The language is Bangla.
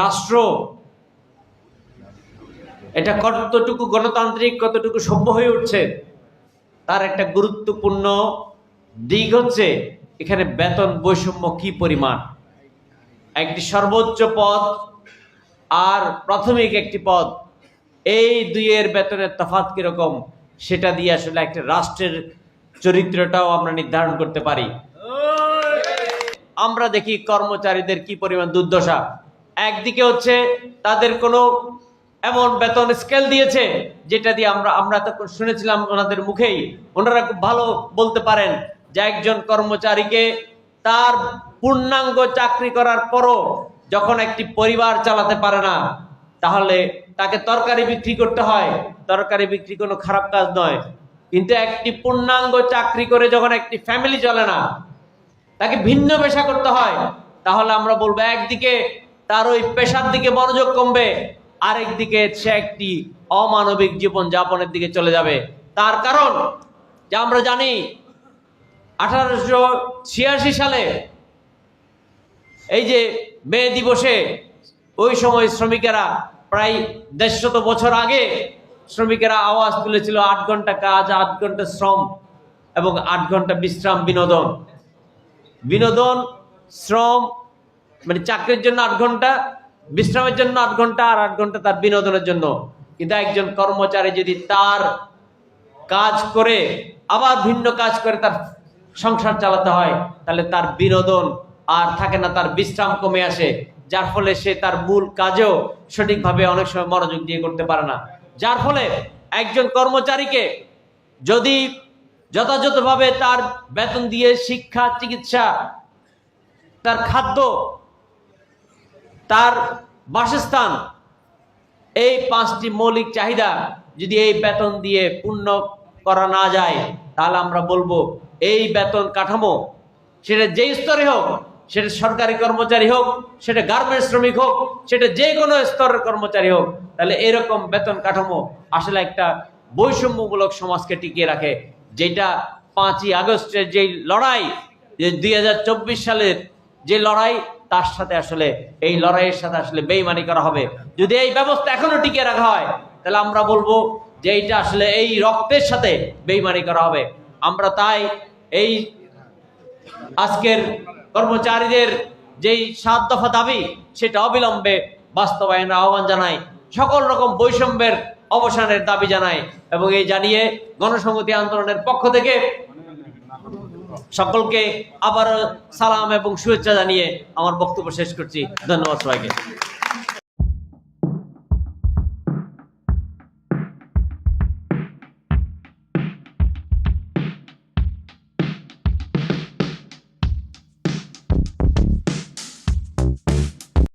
রাষ্ট্র। এটা কতটুকু গণতান্ত্রিক, কতটুকু সভ্য হয়ে উঠছে, তার একটা গুরুত্বপূর্ণ দিক হচ্ছে, এখানে বেতন বৈষম্য কি পরিমাণ? একটি সর্বোচ্চ পদ আর প্রাথমিক একটি পদ, এই দুইয়ের বেতনের তফাৎ কীরকম, সেটা দিয়ে আসলে একটা রাষ্ট্রের চরিত্রটাও আমরা নির্ধারণ করতে পারি। আমরা দেখি কর্মচারীদের কি পরিমাণ দুর্দশা। একদিকে হচ্ছে তাদের কোনো এমন বেতন স্কেল দিয়েছে, যেটা দিয়ে আমরা আমরা তো শুনেছিলাম ওনাদের মুখেই। ওনারা খুব ভালো বলতে পারেন যে একজন কর্মচারীকে তার পূর্ণাঙ্গ চাকরি করার পরও যখন একটি পরিবার চালাতে পারে না, তাহলে তাকে তরকারি বিক্রি করতে হয়। তরকারি বিক্রি কোনো খারাপ কাজ নয়। কিন্তু একটি পূর্ণাঙ্গ চাকরি করে যখন একটি ফ্যামিলি চলে না, তাকে ভিন্ন পেশা করতে হয়, তাহলে আমরা বলব একদিকে তার ওই পেশার দিকে মনোযোগ কমবে। আরেক দিকে সে একটি অমানবিক জীবন যাপনের দিকে চলে যাবে। তার কারণ, যে আমরা জানি, আঠারোশো ছিয়াশি সালে এই যে মে দিবসে ওই সময় শ্রমিকেরা প্রায় দেড়শত বছর আগে শ্রমিকেরা আওয়াজ তুলেছিল, আট ঘণ্টা কাজ, আট ঘণ্টা শ্রম এবং আট ঘণ্টা বিশ্রাম বিনোদন। বিনোদন, শ্রম মানে চাকরির জন্য আট ঘণ্টা, বিশ্রামের জন্য আট ঘণ্টা, আর আট ঘণ্টা তার বিনোদনের জন্য। কিন্তু একজন কর্মচারী যদি তার কাজ করে, আবার ভিন্ন কাজ করে তার সংসার চালাতে হয়, তাহলে তার বিনোদন আর থাকে না, তার বিশ্রাম কমে আসে। যার ফলে সে তার মূল কাজেও সঠিকভাবে অনেক সময় মনোযোগ দিয়ে করতে পারে না। যার ফলে একজন কর্মচারীকে যদি যথাযথভাবে তার বেতন দিয়ে শিক্ষা, চিকিৎসা, তার খাদ্য তার বাসস্থান, এই পাঁচটি মৌলিক চাহিদা যদি এই বেতন দিয়ে পূর্ণ করা না যায়, তাহলে আমরা বলব এই বেতন কাঠামো, সেটা যেই স্তরে হোক, সেটা সরকারি কর্মচারী হোক, সেটা গার্মেন্ট শ্রমিক হোক, সেটা যে কোনো স্তরের কর্মচারী হোক, তাহলে এরকম বেতন কাঠামো আসলে একটা বৈষম্যমূলক সমাজকে টিকিয়ে রাখে, যেটা পাঁচই আগস্টের যে লড়াই, যে দুই হাজার চব্বিশ সালের যে লড়াই তার সাথে আসলে, এই লড়াইয়ের সাথে আসলে বেইমানি করা হবে। যদি এই ব্যবস্থা এখনও টিকে রাখা হয়, তাহলে আমরা বলব যে এইটা আসলে এই রক্তের সাথে বেইমানি করা হবে। আমরা তাই এই আজকের কর্মচারীদের যেই সাত দফা দাবি, সেটা অবিলম্বে বাস্তবায়নের আহ্বান জানাই, সকল রকম বৈষম্যের অবসানের দাবি জানাই এবং এই জানিয়ে গণসংহতি আন্দোলনের পক্ষ থেকে সকলকে আবার সালাম এবং শুভেচ্ছা জানিয়ে আমার বক্তব্য শেষ করছি। ধন্যবাদ সবাইকে।